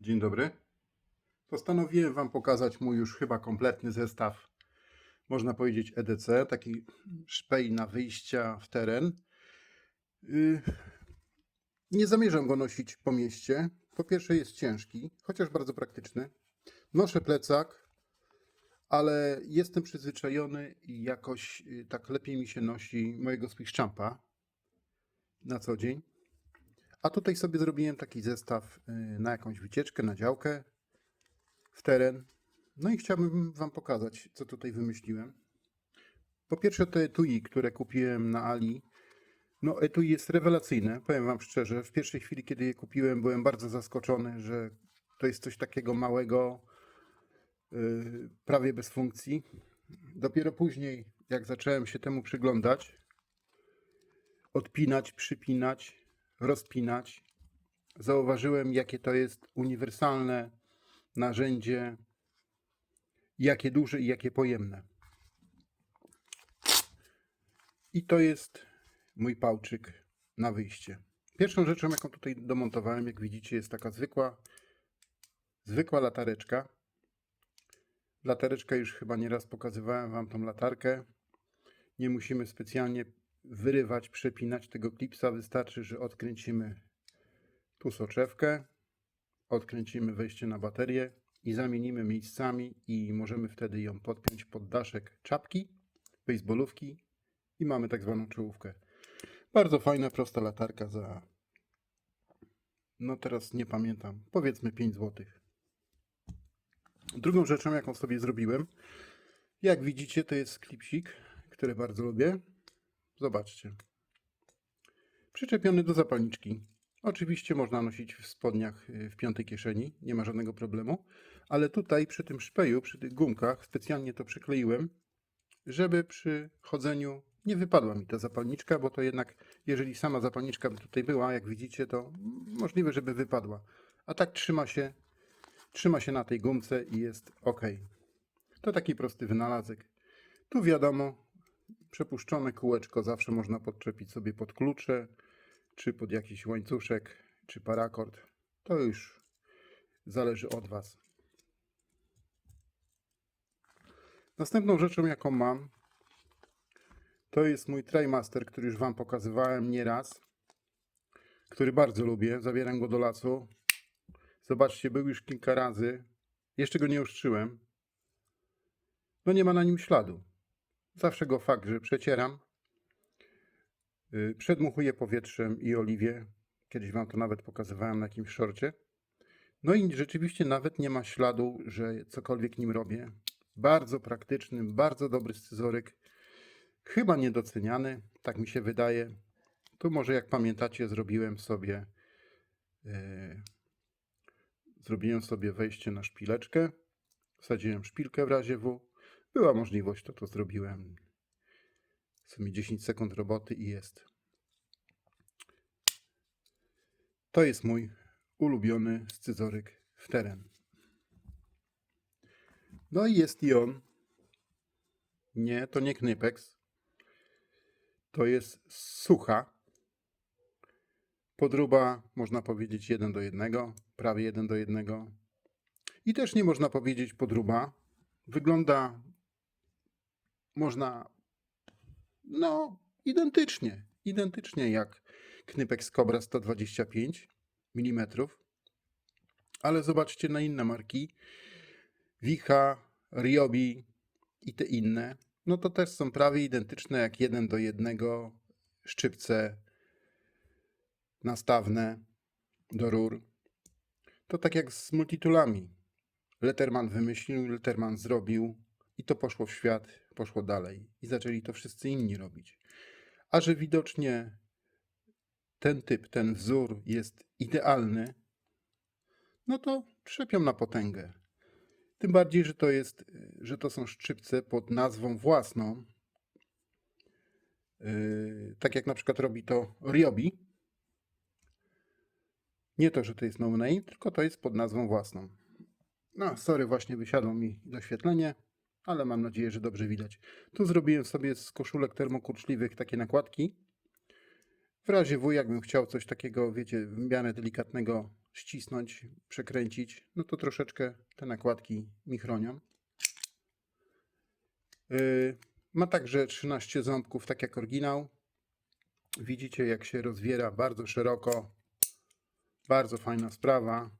Dzień dobry. Postanowiłem Wam pokazać mój już chyba kompletny zestaw, można powiedzieć EDC, taki szpej na wyjścia w teren. Yy, Nie zamierzam go nosić po mieście. Po pierwsze jest ciężki, chociaż bardzo praktyczny. Noszę plecak, ale jestem przyzwyczajony i jakoś yy, tak lepiej mi się nosi mojego Swiss-Champa na co dzień. A tutaj sobie zrobiłem taki zestaw y, na jakąś wycieczkę, na działkę, w teren. No i chciałbym Wam pokazać, co tutaj wymyśliłem. Po pierwsze to etui, które kupiłem na Ali. No etui jest rewelacyjne, powiem Wam szczerze. W pierwszej chwili, kiedy je kupiłem, byłem bardzo zaskoczony, że to jest coś takiego małego, y, prawie bez funkcji. Dopiero później, jak zacząłem się temu przyglądać, odpinać, przypinać, rozpinać, zauważyłem, jakie to jest uniwersalne narzędzie, jakie duże i jakie pojemne. I to jest mój pałczyk na wyjście. Pierwszą rzeczą, jaką tutaj domontowałem, jak widzicie, jest taka zwykła, zwykła latareczka. Latareczka już chyba nieraz pokazywałem Wam tą latarkę. Nie musimy specjalnie wyrywać, przepinać tego klipsa. Wystarczy, że odkręcimy tu soczewkę, odkręcimy wejście na baterię i zamienimy miejscami i możemy wtedy ją podpiąć pod daszek czapki, baseballówki i mamy tak zwaną czołówkę. Bardzo fajna, prosta latarka za no teraz nie pamiętam, powiedzmy 5 zł. Drugą rzeczą, jaką sobie zrobiłem, jak widzicie, to jest klipsik, który bardzo lubię. Zobaczcie. Przyczepiony do zapalniczki. Oczywiście można nosić w spodniach y, w piątej kieszeni, nie ma żadnego problemu, ale tutaj przy tym szpeju, przy tych gumkach specjalnie to przykleiłem, żeby przy chodzeniu nie wypadła mi ta zapalniczka, bo to jednak, jeżeli sama zapalniczka by tutaj była, jak widzicie, to możliwe, żeby wypadła. A tak trzyma się, trzyma się na tej gumce i jest ok. To taki prosty wynalazek. Tu wiadomo, przepuszczone kółeczko zawsze można podczepić sobie pod klucze, czy pod jakiś łańcuszek, czy parakord. To już zależy od Was. Następną rzeczą, jaką mam, to jest mój Trimaster, który już Wam pokazywałem nieraz, który bardzo lubię. Zabieram go do lasu. Zobaczcie, był już kilka razy. Jeszcze go nie uszczyłem. No nie ma na nim śladu. Zawsze go fakt, że przecieram. Yy, Przedmuchuję powietrzem i oliwie. Kiedyś Wam to nawet pokazywałem na jakimś szorcie. No i rzeczywiście nawet nie ma śladu, że cokolwiek nim robię. Bardzo praktyczny, bardzo dobry scyzoryk. Chyba niedoceniany, tak mi się wydaje. Tu może jak pamiętacie zrobiłem sobie yy, zrobiłem sobie wejście na szpileczkę. Wsadziłem szpilkę w razie W. Była możliwość, to to zrobiłem. W sumie 10 sekund roboty i jest. To jest mój ulubiony scyzoryk w teren. No i jest i on. Nie, to nie Knypex. To jest sucha. Podruba, można powiedzieć, 1 do 1, prawie 1 do 1. I też nie można powiedzieć podruba. Wygląda, można, no, identycznie. Identycznie jak Knypex Cobra 125 mm. Ale zobaczcie na inne marki. Wicha, Ryobi i te inne. No to też są prawie identyczne jak 1 do 1 szczypce nastawne do rur. To tak jak z multitoolami. Letterman wymyślił, Letterman zrobił i to poszło w świat, poszło dalej. I zaczęli to wszyscy inni robić. A że widocznie ten typ, ten wzór jest idealny, no to trzepią na potęgę. Tym bardziej, że to jest, że to są szczypce pod nazwą własną. Yy, tak jak na przykład robi to Ryobi. Nie to, że to jest no name, tylko to jest pod nazwą własną. No, sorry, właśnie wysiadło mi doświetlenie, ale mam nadzieję, że dobrze widać. Tu zrobiłem sobie z koszulek termokurczliwych takie nakładki. W razie W, jakbym chciał coś takiego, wiecie, w miarę delikatnego ścisnąć, przekręcić, no to troszeczkę te nakładki mi chronią. Yy, Ma także 13 ząbków, tak jak oryginał. Widzicie, jak się rozwiera bardzo szeroko. Bardzo fajna sprawa.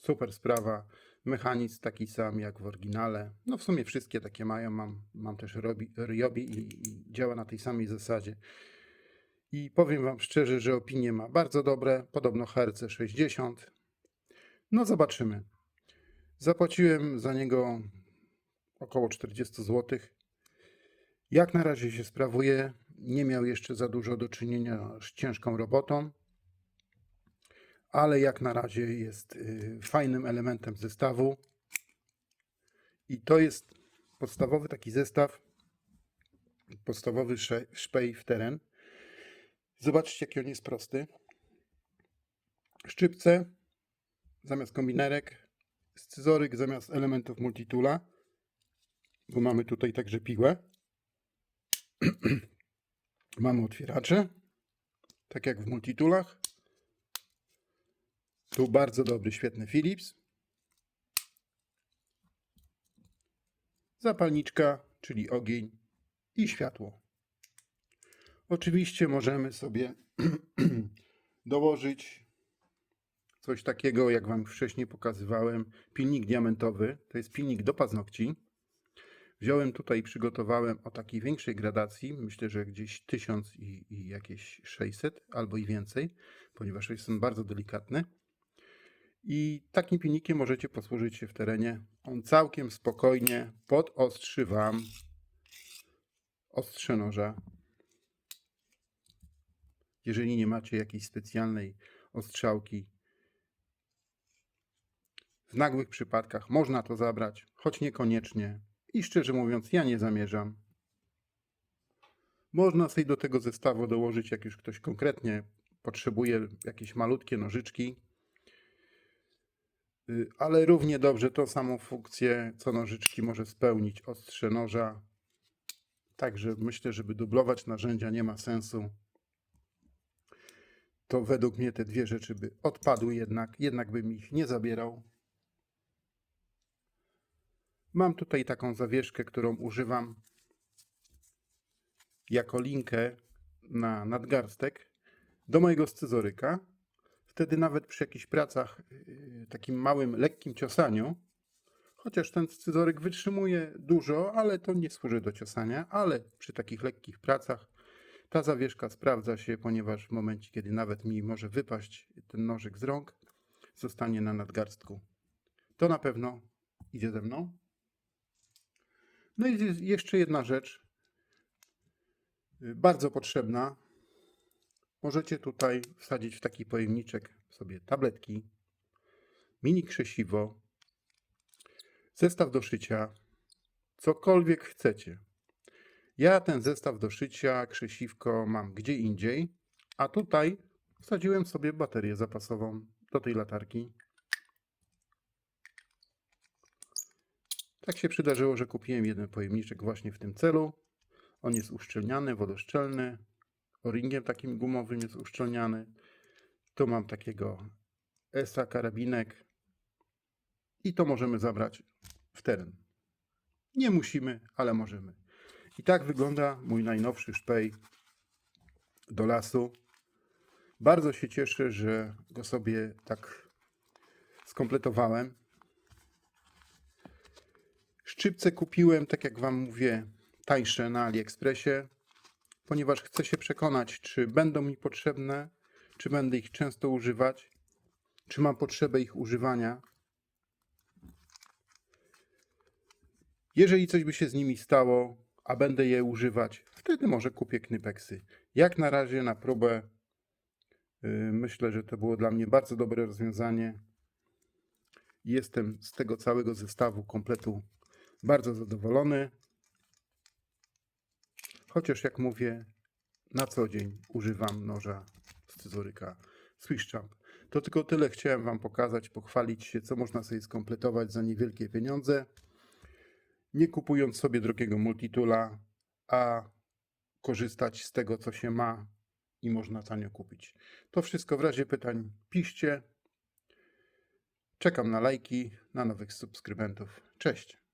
Super sprawa. Mechanizm taki sam jak w oryginale. No w sumie wszystkie takie mają. Mam, mam też Robi- Ryobi i, i działa na tej samej zasadzie. I powiem Wam szczerze, że opinie ma bardzo dobre. Podobno HRC 60. No zobaczymy. Zapłaciłem za niego około 40 zł. Jak na razie się sprawuje. Nie miał jeszcze za dużo do czynienia z ciężką robotą, ale jak na razie jest y, fajnym elementem zestawu. I to jest podstawowy taki zestaw, podstawowy szpej w teren. Zobaczcie, jaki on jest prosty. Szczypce zamiast kombinerek, scyzoryk zamiast elementów multitula bo mamy tutaj także piłę. mamy otwieracze, tak jak w multitulach. Tu bardzo dobry, świetny Philips. Zapalniczka, czyli ogień i światło. Oczywiście możemy sobie dołożyć coś takiego, jak Wam wcześniej pokazywałem, pilnik diamentowy. To jest pilnik do paznokci. Wziąłem tutaj i przygotowałem o takiej większej gradacji, myślę, że gdzieś 1000 i, i jakieś 600 albo i więcej, ponieważ jest on bardzo delikatny. I takim pilnikiem możecie posłużyć się w terenie. On całkiem spokojnie podostrzy Wam ostrze noża. Jeżeli nie macie jakiejś specjalnej ostrzałki, w nagłych przypadkach można to zabrać, choć niekoniecznie. I szczerze mówiąc, ja nie zamierzam. Można sobie do tego zestawu dołożyć, jak już ktoś konkretnie potrzebuje jakieś malutkie nożyczki. Y, Ale równie dobrze tą samą funkcję co nożyczki może spełnić ostrze noża. Także myślę, żeby dublować narzędzia nie ma sensu. To według mnie te dwie rzeczy by odpadły jednak, jednak bym ich nie zabierał. Mam tutaj taką zawieszkę, którą używam jako linkę na nadgarstek do mojego scyzoryka. Wtedy nawet przy jakichś pracach, yy, takim małym, lekkim ciosaniu, chociaż ten scyzoryk wytrzymuje dużo, ale to nie służy do ciosania, ale przy takich lekkich pracach ta zawieszka sprawdza się, ponieważ w momencie, kiedy nawet mi może wypaść ten nożyk z rąk, zostanie na nadgarstku. To na pewno idzie ze mną. No i jeszcze jedna rzecz, y, bardzo potrzebna. Możecie tutaj wsadzić w taki pojemniczek sobie tabletki, mini krzesiwo, zestaw do szycia, cokolwiek chcecie. Ja ten zestaw do szycia, krzesiwko mam gdzie indziej, a tutaj wsadziłem sobie baterię zapasową do tej latarki. Tak się przydarzyło, że kupiłem jeden pojemniczek właśnie w tym celu. On jest uszczelniany, wodoszczelny. O-ringiem takim gumowym jest uszczelniany. Tu mam takiego ESA karabinek. I to możemy zabrać w teren. Nie musimy, ale możemy. I tak wygląda mój najnowszy szpej do lasu. Bardzo się cieszę, że go sobie tak skompletowałem. Szczypce kupiłem, tak jak Wam mówię, tańsze na AliExpressie, ponieważ chcę się przekonać, czy będą mi potrzebne, czy będę ich często używać, czy mam potrzebę ich używania. Jeżeli coś by się z nimi stało, a będę je używać, wtedy może kupię knypeksy. Jak na razie na próbę yy, myślę, że to było dla mnie bardzo dobre rozwiązanie. Jestem z tego całego zestawu kompletu bardzo zadowolony. Chociaż jak mówię, na co dzień używam noża scyzoryka Swiss. To tylko tyle chciałem Wam pokazać, pochwalić się, co można sobie skompletować za niewielkie pieniądze. Nie kupując sobie drogiego multitula, a korzystać z tego, co się ma i można tanio kupić. To wszystko w razie pytań piszcie. Czekam na lajki, na nowych subskrybentów. Cześć.